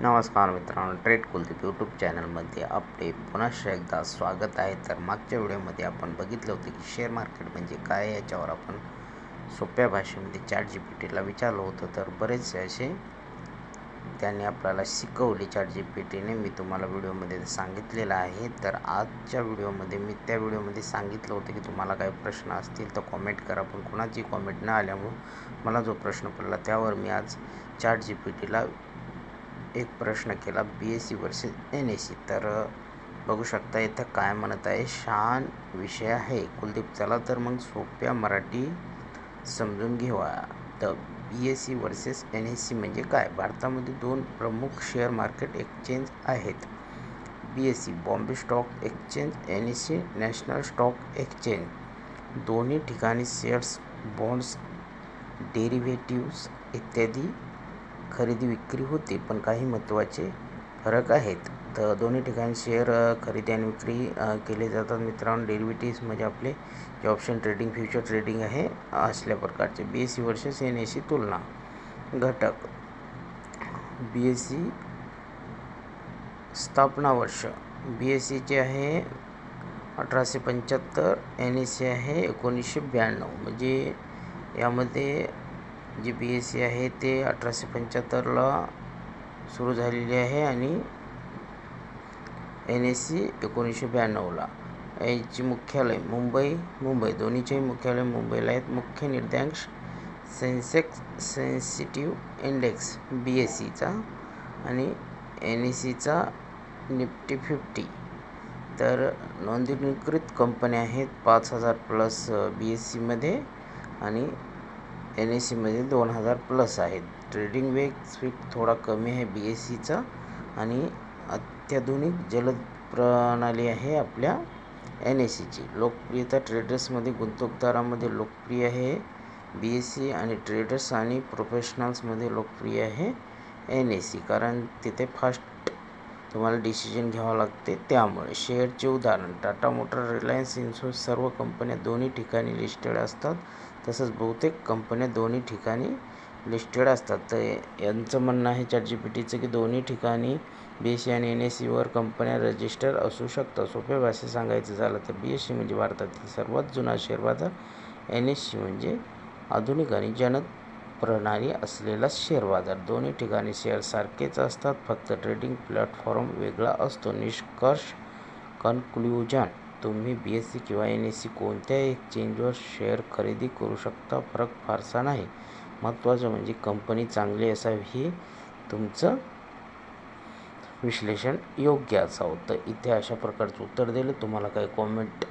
नमस्कार मित्रांनो trade Kuldeep YouTube चॅनलमध्ये आपले पुन्हा एकदा स्वागत आहे. तर मागच्या व्हिडिओमध्ये आपण बघितलं होतं की शेअर मार्केट म्हणजे काय याच्यावर आपण सोप्या भाषेमध्ये चॅट जी पी टीला विचारलं होतं. तर बरेचसे असे त्यांनी आपल्याला शिकवले. चॅट जी पी टीने मी तुम्हाला व्हिडिओमध्ये सांगितलेलं आहे. तर आजच्या व्हिडिओमध्ये मी त्या व्हिडिओमध्ये सांगितलं होतं की तुम्हाला काही प्रश्न असतील तर कॉमेंट करा. पण कुणाची कॉमेंट न आल्यामुळं मला जो प्रश्न पडला त्यावर मी आज चॅट जी पी टीला एक प्रश्न केला B S C versus N S C तर, बघू शकता इथं काय म्हणत आहे, शान विषय आहे. कुलदीप, चला तर मग सोप्या मराठी समजून घेऊया. तर B S C versus N S C म्हणजे काय? भारतामध्ये दोन प्रमुख शेअर मार्केट एक्सचेंज आहेत. B S C Bombay stock exchange N S C national stock exchange दोन्ही ठिकाणी शेअर्स बॉन्ड्स डेरिव्हेटिव्स इत्यादी खरेदी विक्री होते पण काही महत्त्वाचे फरक आहेत. तर दोन्ही ठिकाणी शेअर खरेदी आणि विक्री केले जातात. मित्रांनो डेरिव्हेटिव्स म्हणजे आपले जे ऑप्शन ट्रेडिंग फ्युचर ट्रेडिंग आहे असल्या प्रकारचे. B S C versus N S C तुलना. घटक. बी एस सी स्थापना वर्ष. बी एस सीचे आहे अठराशे पंच्याहत्तर एन एस सी आहे एकोणीसशे ब्याण्णव. म्हणजे यामध्ये जी बी एस सी आहे ते अठराशे पंच्याहत्तरला सुरू झालेली आहे आणि एन एस सी एकोणीसशे ब्याण्णवला याची मुख्यालय मुंबई मुंबई. दोन्हीचेही मुख्यालय मुंबईला आहेत. मुख्य निर्देश Sensex sensitive index B S सीचा आणि एन एस सीचा निफ्टी फिफ्टी. तर नोंदणीकृत कंपन्या आहेत पाच हजार प्लस बी एस सीमध्ये आणि एन एस सीमध्ये दोन हजार प्लस आहेत. ट्रेडिंग वेग स्पीड थोडा कमी आहे बी एस सीचा आणि अत्याधुनिक जलद प्रणाली आहे आपल्या एन एस सीची लोकप्रियता ट्रेडर्समध्ये गुंतवणूकदारामध्ये लोकप्रिय आहे. बी एस सी आणि ट्रेडर्स आणि प्रोफेशनल्समध्ये लोकप्रिय आहे एन एस सी कारण तिथे फास्ट तुम्हाला डिसिजन घ्यावं लागते. त्यामुळे शेअरचे उदाहरण टाटा मोटर रिलायन्स इन्शुरन्स सर्व कंपन्या दोन्ही ठिकाणी लिस्टेड असतात. तसंच बहुतेक कंपन्या दोन्ही ठिकाणी लिस्टेड असतात. तर यांचं म्हणणं आहे चॅट जी पी टीचं की दोन्ही ठिकाणी बी एस सी आणि एन एस सीवर कंपन्या रजिस्टर असू शकतात. सोप्या भाषेत सांगायचं झालं तर बी एस सी म्हणजे भारतातील सर्वात जुना शेअर बाजार. एन एस सी म्हणजे आधुनिक आणि जनक प्रणाली असलेला शेअर बाजार. दोन्ही ठिकाणी शेअर सारखेच असतात फक्त ट्रेडिंग प्लॅटफॉर्म वेगळा असतो. निष्कर्ष कन्क्ल्युजन तुम्ही बी एस सी किंवा एन एस सी कोणत्याही एक्सचेंजवर शेअर खरेदी करू शकता. फरक फारसा नाही. महत्त्वाचं म्हणजे कंपनी चांगली असावी ही तुमचं विश्लेषण योग्य असावं. तर इथे अशा प्रकारचं उत्तर दिलं. तुम्हाला काही कॉमेंट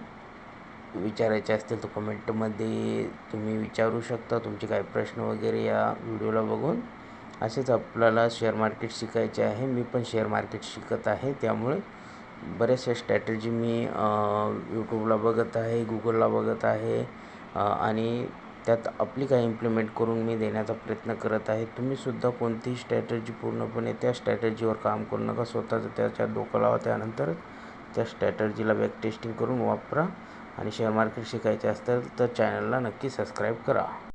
विचारायचे असतील तर कमेंटमध्ये तुम्ही विचारू शकता. तुमचे काही प्रश्न वगैरे या व्हिडिओला बघून. असेच आपल्याला शेअर मार्केट शिकायचे आहे. मी पण शेअर मार्केट शिकत आहे. त्यामुळे बऱ्याचशा स्ट्रॅटेजी मी यूट्यूबला बघत आहे गुगलला बघत आहे आणि त्यात आपली काही इम्प्लिमेंट करून मी देण्याचा प्रयत्न करत आहे. तुम्हीसुद्धा कोणतीही स्ट्रॅटेजी पूर्णपणे त्या स्ट्रॅटेजीवर काम करू नका. स्वतःचं त्याच्यात डोकं लावा. त्यानंतर त्या स्ट्रॅटर्जीला बॅक टेस्टिंग करून वापरा. आणि शेअर मार्केट शिकायचे असतील तर चॅनलला नक्की सबस्क्राईब करा.